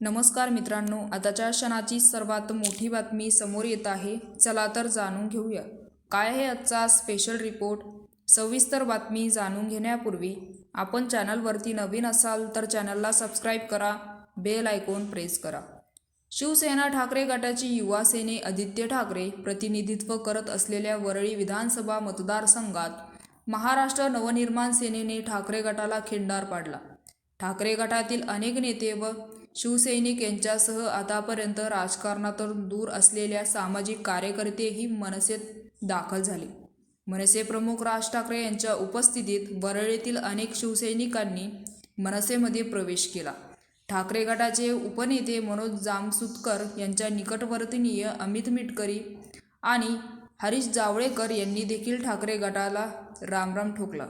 नमस्कार मित्रांनो आताच्या क्षणाची सर्वात मोठी बातमी समोर येत आहे. चला तर जाणून घेऊया. काय आहे आजचा स्पेशल रिपोर्ट सविस्तर बातमी जाणून घेण्यापूर्वी आपण चॅनलवरती नवीन असाल तर चॅनलला सबस्क्राईब करा बेल आयकॉन प्रेस करा. शिवसेना ठाकरे गटाची युवा सेने आदित्य ठाकरे प्रतिनिधित्व करत असलेल्या वरळी विधानसभा मतदारसंघात महाराष्ट्र नवनिर्माण सेनेने ठाकरे गटाला खिंडार पाडला. ठाकरे गटातील अनेक नेते व शिवसैनिक यांच्यासह आतापर्यंत राजकारणातून दूर असलेल्या सामाजिक कार्यकर्तेही मनसेत दाखल झाले. मनसे प्रमुख राज ठाकरे यांच्या उपस्थितीत वरळीतील अनेक शिवसैनिकांनी मनसेमध्ये प्रवेश केला. ठाकरे गटाचे उपनेते मनोज जामसुतकर यांच्या निकटवर्तनीय अमित मिटकरी आणि हरीश जावळेकर यांनी देखील ठाकरे गटाला रामराम ठोकला.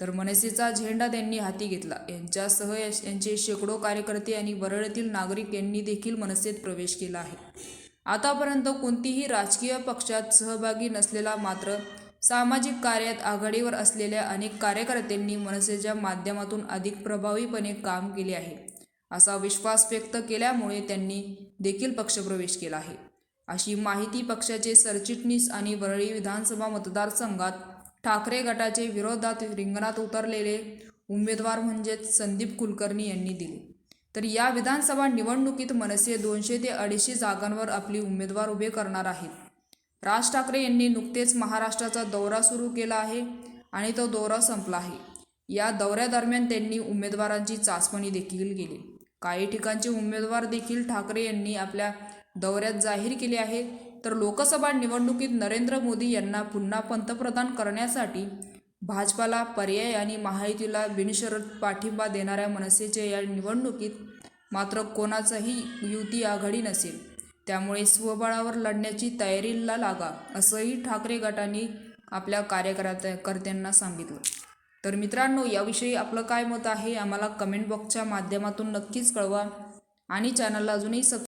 तर मनसेचा झेंडा त्यांनी हाती घेतला. यांच्यासह यांचे शेकडो कार्यकर्ते आणि वरळीतील नागरिक यांनी देखील मनसेत प्रवेश केला आहे. आतापर्यंत कोणतीही राजकीय पक्षात सहभागी नसलेला मात्र सामाजिक कार्यात आघाडीवर असलेल्या अनेक कार्यकर्त्यांनी मनसेच्या माध्यमातून अधिक प्रभावीपणे काम केले आहे. असा विश्वास व्यक्त केल्यामुळे त्यांनी देखील पक्षप्रवेश केला आहे. अशी माहिती पक्षाचे सरचिटणीस आणि वरळी विधानसभा मतदारसंघात ठाकरे गटाचे विरोधात रिंगणात उतरलेले उमेदवार म्हणजेच संदीप कुलकर्णी यांनी दिली. तर या विधानसभा निवडणुकीत मनसे दोनशे ते अडीचशे जागांवर आपली उमेदवार उभे करणार आहेत. राज ठाकरे यांनी नुकतेच महाराष्ट्राचा दौरा सुरू केला आहे आणि तो दौरा संपला आहे. या दौऱ्यादरम्यान त्यांनी उमेदवारांची चाचपणी देखील केली. काही ठिकाणचे उमेदवार देखील ठाकरे यांनी आपल्या दौऱ्यात जाहीर केले आहेत तर लोकसभा निवडणुकीत नरेंद्र मोदी यांना पुन्हा पंतप्रधान करण्यासाठी भाजपाला पर्याय आणि महायुतीला बिनशरत पाठिंबा देणाऱ्या मनसेच्या या निवडणुकीत मात्र कोणाचाही युती आघाडी नसेल. त्यामुळे स्वबळावर लढण्याची तयारीला लागा असंही ठाकरे गटाने आपल्या कार्यकर्त्यांना कर्त्यांना सांगितलं. तर मित्रांनो याविषयी आपलं काय मत आहे? आम्हाला कमेंट बॉक्सच्या माध्यमातून नक्कीच कळवा आणि चॅनलला अजूनही सब